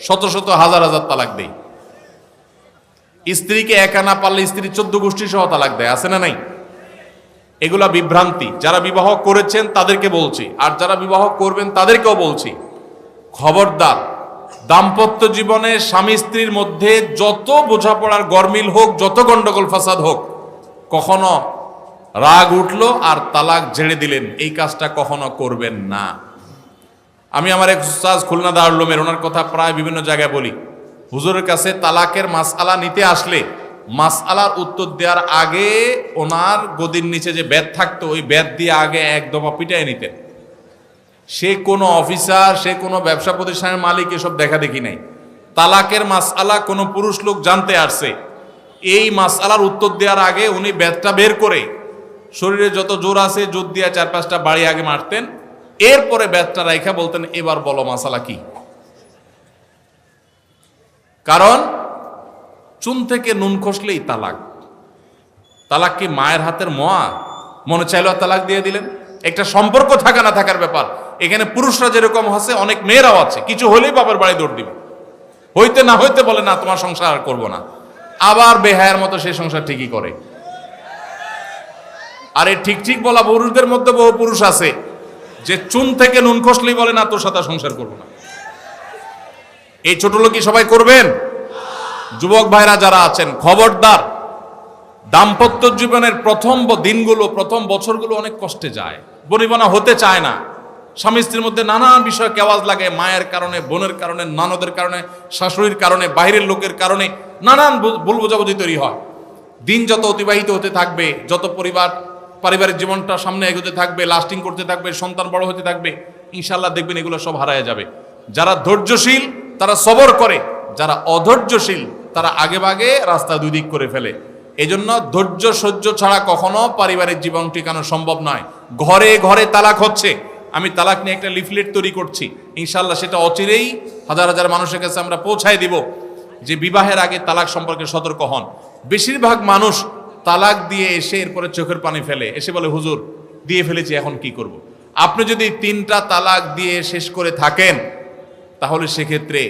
শত শত হাজার হাজার তালাক দেই। স্ত্রীকে একা না পারলে স্ত্রী চোদ্দ গোষ্ঠী সহ তালাক দেয়, আছে না নাই? এগুলা বিভ্রান্তি। যারা বিবাহ করেছেন তাদেরকে বলছি, আর যারা বিবাহ করবেন তাদেরকেও বলছি, খবরদার, দাম্পত্য জীবনে স্বামী স্ত্রীর মধ্যে যত বোঝাপড়ার গরমিল হোক, যত গন্ডগোল ফাসাদ হোক, কখনো রাগ উঠল আর তালাক ঝেড়ে দিলেন। এই কাজটা কখনো করবেন না। আমি আমার এক উস্তাজ খুলনা দারুলমের ওনার কথা প্রায় বিভিন্ন জায়গায় বলি। হুজুরের কাছে তালাকের মাসআলা নিতে আসলে, মাসআলার উত্তর দেওয়ার আগে ওনার গদির নিচে যে ব্যাত থাকতো, ওই ব্যাত দিয়ে আগে এক দফা পিটাই নিতেন। সে কোনো অফিসার, সে কোনো ব্যবসা প্রতিষ্ঠানের মালিক এসব দেখা দেখি নাই। তালাকের মাসআলা কোনো পুরুষ লোক জানতে আসছে। এই মাসআলার উত্তর দেওয়ার আগে উনি ব্যাতটা বের করে, শরীরে যত জোর আছে জোর দিয়ে চার পাঁচটা বাড়ি আগে মারতেন। এরপরে ব্যাতটা রাইখা বলতেন, এবার বলো মাসালা কি? কারণ চুন থেকে নুন খসলেই তালাক। তালাক কি মায়ের হাতের মোয়া? মনে চাইলো তালাক দিয়ে দিলেন? একটা সম্পর্ক থাকা না থাকার ব্যাপার। এখানে পুরুষরা যেরকম আছে অনেক মেয়েরাও আছে। কিছু হলেই বাবার বাড়ি দৌড় দিবে। হইতে না হইতে বলে, না, তোমার সংসার আর করব না। আবার বেহায়ের মতো সেই সংসার ঠিকই করে। আর এই ঠিক ঠিক বলা পুরুষদের মধ্যে বহু পুরুষ আছে। যে চুন থেকে নুন খসলেই বলে, না, তোর সাথে সংসার করব না। এই ছোট লোকই সবাই করবেন? যুবক ভাইরা যারা আছেন, খবরদার, দাম্পত্য জীবনের প্রথম দিনগুলো, প্রথম বছরগুলো অনেক কষ্টে যায়। বনিবনা হতে চায় না। স্বামী স্ত্রীর মধ্যে নানান বিষয় কেওয়াজ লাগে, মায়ের কারণে, বোনের কারণে, নানদের কারণে, শাশুড়ির কারণে, বাইরের লোকের কারণে নানান ভুল বোঝাবুঝি তৈরি হয়। দিন যত অতিবাহিত হতে থাকবে, যত পরিবার পারিবারিক জীবনটা সামনে এগোতে থাকবে লাস্টিং করতে থাকবে, সন্তান বড় হতে থাকবে ইনশাল্লাহ দেখবেন এগুলো সব হারায় যাবে। যারা ধৈর্যশীল, তারা সবর করে, যারা অধৈর্যশীল, তারা আগে ভাগে রাস্তা দুই দিক করে ফেলে। এজন্য ধৈর্য সহ্য ছাড়া কখনো পারিবারিক জীবন টিকানো সম্ভব নয়। ঘরে ঘরে তালাক হচ্ছে। আমি তালাক নিয়ে একটা লিফলেট তৈরি করছি। ইনশাল্লাহ সেটা অচিরেই হাজার হাজার মানুষের কাছে আমরা পৌঁছায় দিব যে বিবাহের আগে তালাক সম্পর্কে সতর্ক হন। বেশিরভাগ মানুষ তালাক দিয়ে এসে এরপরে চোখের পানি ফেলে। এসে বলে, হুজুর, দিয়ে ফেলেছি, এখন কি করব। আপনি যদি তিনটা তালাক দিয়ে শেষ করে থাকেন, তাহলে সেক্ষেত্রে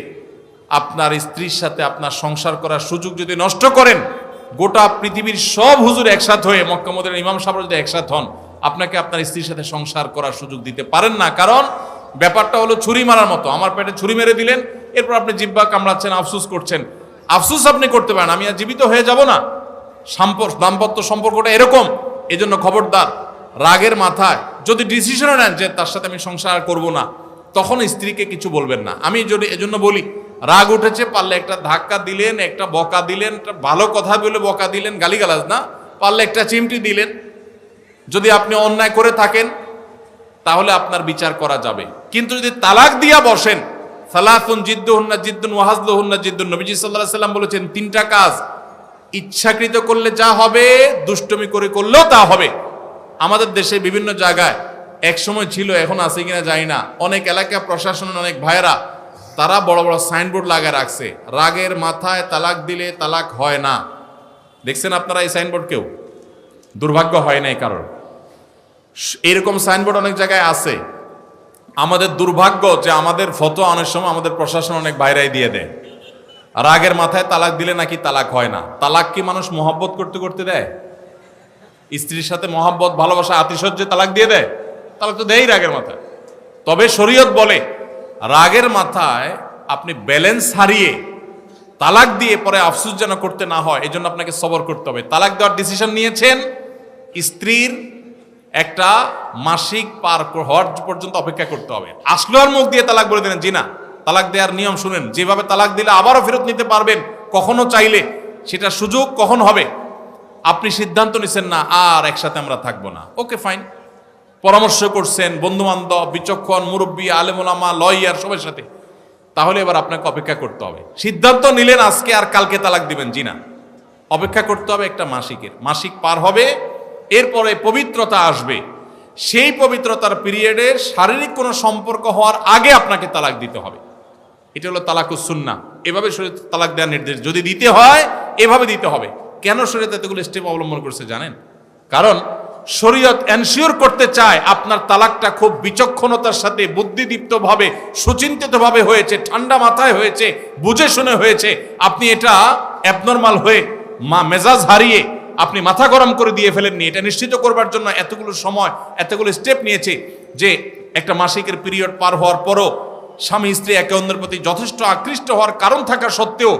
আপনার স্ত্রীর সাথে আপনার সংসার করার সুযোগ যদি নষ্ট করেন, গোটা পৃথিবীর সব হুজুর একসাথ হয়ে মক্কামদের ইমাম সাহেব যদি একসাথ হন, আপনাকে আপনার স্ত্রীর সাথে সংসার করার সুযোগ দিতে পারেন না। কারণ ব্যাপারটা হলো ছুরি মারার মতো। আমার পেটে ছুরি মেরে দিলেন, এরপর আপনি জিব্বা কামড়াচ্ছেন, আফসুস করছেন। আফসুস আপনি করতে পারেন, আমি আর জীবিত হয়ে যাব না। দাম্পত্য সম্পর্কটা এরকম। এজন্য খবরদার, রাগের মাথায়। যদি ডিসিশনও নেন যে তার সাথে আমি সংসার করব না, তখন স্ত্রীকে কিছু বলবেন না। আমি যদি এজন্য বলি, রাগ উঠেছে, পারলে একটা ধাক্কা দিলেন, একটা বকা দিলেন, একটা ভালো কথা বলে বকা দিলেন, গালিগালাজ না, পারলে একটা চিমটি দিলেন। যদি আপনি অন্যায় করে থাকেন, তাহলে আপনার বিচার করা যাবে। কিন্তু যদি তালাক দিয়া বসেন, সালাতুন জিদ্দুহুন্না জিদ্দুন ওয়াহাজলুহুন্না জিদ্দুন নবীজি আলাইহি সাল্লাম বলেছেন, তিনটা কাজ ইচ্ছাকৃত করলে যা হবে, দুষ্টমি করে করলেও তা হবে। আমাদের দেশে বিভিন্ন জায়গায় এক সময় ছিল, এখন আছে কিনা জানি না। অনেক এলাকা প্রশাসনের অনেক ভাইয়েরা, তারা বড় বড় সাইনবোর্ড লাগায় রাখছে। রাগের মাথায় তালাক দিলে তালাক হয় না। দেখছেন আপনারা এই সাইনবোর্ড কেউ? দুর্ভাগ্য হয় নাই কারণ এরকম সাইনবোর্ড অনেক জায়গায় আছে। আমাদের দুর্ভাগ্য যে আমাদের ফটো অনেক সময় আমাদের প্রশাসন অনেক বাইরাই দিয়ে দেয়। রাগের মাথায় তালাক দিলে নাকি তালাক হয় না? তালাক কি মানুষ মহব্বত করতে করতে দেয়? স্ত্রীর সাথে মহব্বত, ভালোবাসা, আতিশয্যে তালাক দিয়ে দেয়? তালাক তো দেয় রাগের মাথায়। তবে শরীয়ত বলে, রাগের মাথায় আপনি ব্যালেন্স হারিয়ে তালাক দিয়ে পরে আফসুস যেন করতে না হয় এই জন্য আপনাকে সবর করতে হবে। তালাক দেওয়ার ডিসিশন নিয়েছেন স্ত্রীর একটা মাসিক পার হওয়ার পর্যন্ত অপেক্ষা করতে হবে। আসলো আর মুখ দিয়ে তালাক বলে দিলেন, জি না। তালাক দেওয়ার নিয়ম শুনেন। যেভাবে তালাক দিলে আবারও ফেরত নিতে পারবেন, কখনো চাইলে। সেটা সুযোগ কখন হবে? আপনি সিদ্ধান্ত নিছেন না, আর একসাথে আমরা থাকব না। Okay, fine. পরামর্শ করছেন বন্ধু বান্ধব বিচক্ষণ, মুরব্বী, আলেমুলামা, লয়ার, সবার সাথে। তাহলে এবার আপনাকে অপেক্ষা করতে হবে। সিদ্ধান্ত নিলেন আজকে আর কালকে তালাক দিবেন, জি না। অপেক্ষা করতে হবে একটা মাসিকের। মাসিক পার হবে, এরপরে পবিত্রতা আসবে। সেই পবিত্রতার পিরিয়ডে শারীরিক কোনো সম্পর্ক হওয়ার আগে আপনাকে তালাক দিতে হবে। এটা হলো তালাকুস সুন্না। এভাবে শরীর তালাক দেওয়ার নির্দেশ। যদি দিতে হয়, এভাবে দিতে হবে। কেন শরীয়ত এতগুলো স্টেপ অবলম্বন করছে জানেন? কারণ শরীয়ত এনশিওর করতে চায় আপনার তালাকটা খুব বিচক্ষণতার সাথে, বুদ্ধিদীপ্তভাবে, সুচিন্তিতভাবে হয়েছে, ঠান্ডা মাথায় হয়েছে, বুঝে শুনে হয়েছে। আপনি এটা অ্যাবনর্মাল হয়ে, মা মেজাজ হারিয়ে, আপনি মাথা গরম করে দিয়ে ফেলেননি। এটা নিশ্চিত করবার জন্য এতগুলো সময়, এতগুলো স্টেপ নিয়েছে যে একটা মাসিকের পিরিয়ড পার হওয়ার পরও স্বামী, স্ত্রী একে অন্যের প্রতি যথেষ্ট আকৃষ্ট হওয়ার কারণ থাকা সত্ত্বেও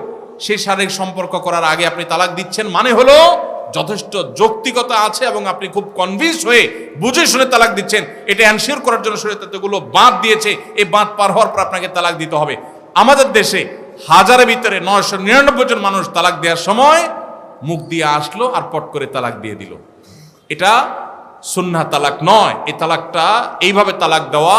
সেই শারীরিক সম্পর্ক করার আগে আপনি তালাক দিচ্ছেন মানে হলো যথেষ্ট যৌক্তিকতা আছে এবং আপনি খুব কনভিন্স হয়ে বুঝে শুনে তালাক দিচ্ছেন। এটা অ্যানসিওর করার জন্য শরীর এতগুলো বাঁধ দিয়েছে। এই বাঁধ পার হওয়ার পর আপনাকে তালাক দিতে হবে। আমাদের দেশে হাজারের ভিতরে নয়শো নিরানব্বই জন মানুষ তালাক দেওয়ার সময় মুখ দিয়ে আসলো আর পট করে তালাক দিয়ে দিল। এটা সুন্না তালাক নয়। এই তালাকটা এইভাবে তালাক দেওয়া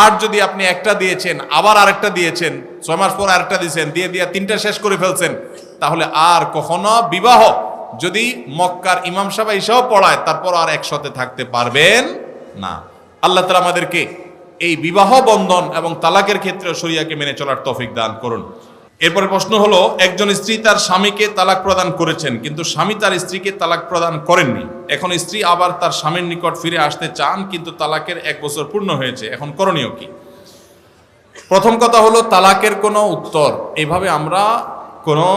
আর যদি আপনি একটা দিয়েছেন, আবার আরেকটা দিয়েছেন, ছয় মাস পর আরেকটা দিয়েছেন, দিয়ে দিয়ে তিনটা শেষ করে ফেলছেন, তাহলে আর কখনো বিবাহ যদি মক্কার ইমাম সাহেব এসেও পড়ায়, তারপর আর একসাথে থাকতে পারবেন না। আল্লাহ তালা আমাদেরকে এই বিবাহ বন্ধন এবং তালাকের ক্ষেত্রে শরিয়াকে মেনে চলার তফিক দান করুন। এরপরে প্রশ্ন হলো, একজন স্ত্রী তার স্বামীকে তালাক প্রদান করেছেন, কিন্তু স্বামী তার স্ত্রীকে তালাক প্রদান করেননি। এখন স্ত্রী আবার তার স্বামীর নিকট ফিরে আসতে চান, কিন্তু তালাকের এক বছর পূর্ণ হয়েছে। এখন করণীয় কি? প্রথম কথা হলো, তালাকের কোনো উত্তর। এভাবে আমরা কোনো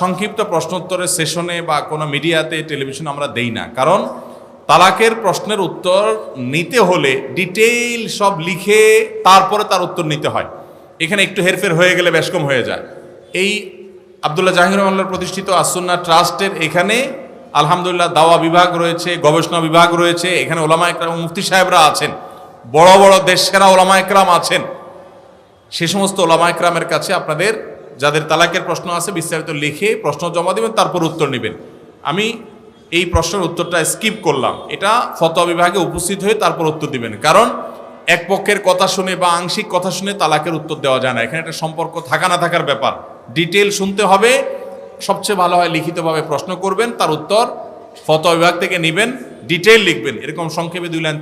সংক্ষিপ্ত প্রশ্নোত্তরের সেশনে বা কোনো মিডিয়াতে, টেলিভিশন আমরা দেই না। কারণ তালাকের প্রশ্নের উত্তর নিতে হলে ডিটেইল সব লিখে তারপরে তার উত্তর নিতে হয়। এখানে একটু হেরফের হয়ে গেলে বেশ কম হয়ে যায়। এই আবদুল্লাহ জাহির রহমাল্লার প্রতিষ্ঠিত আসন্না ট্রাস্টের এখানে আলহামদুলিল্লাহ দাওয়া বিভাগ রয়েছে, গবেষণা বিভাগ রয়েছে, এখানে ওলামা একরাম মুফতি সাহেবরা আছেন। বড় বড় দেশ সেরা ওলামা একরাম আছেন। সে সমস্ত ওলামা একরামের কাছে আপনাদের যাদের তালাকের প্রশ্ন আছে বিস্তারিত লিখে প্রশ্ন জমা দেবেন, তারপর উত্তর নেবেন। আমি এই প্রশ্নের উত্তরটা স্কিপ করলাম। এটা ফতোয়া বিভাগে উপস্থিত হয়ে তারপর উত্তর দিবেন। কারণ এক পক্ষের কথা শুনে বা আংশিক কথা শুনে তালাকের উত্তর দেওয়া যায় না। এখানে একটা সম্পর্ক থাকা না থাকার ব্যাপার। ডিটেল শুনতে হবে। সবচেয়ে ভালো হয় লিখিতভাবে প্রশ্ন করবেন, তার উত্তর ফতোয়া বিভাগ থেকে নেবেন ডিটেল লিখবেন। এরকম সংক্ষেপে দুই লাইন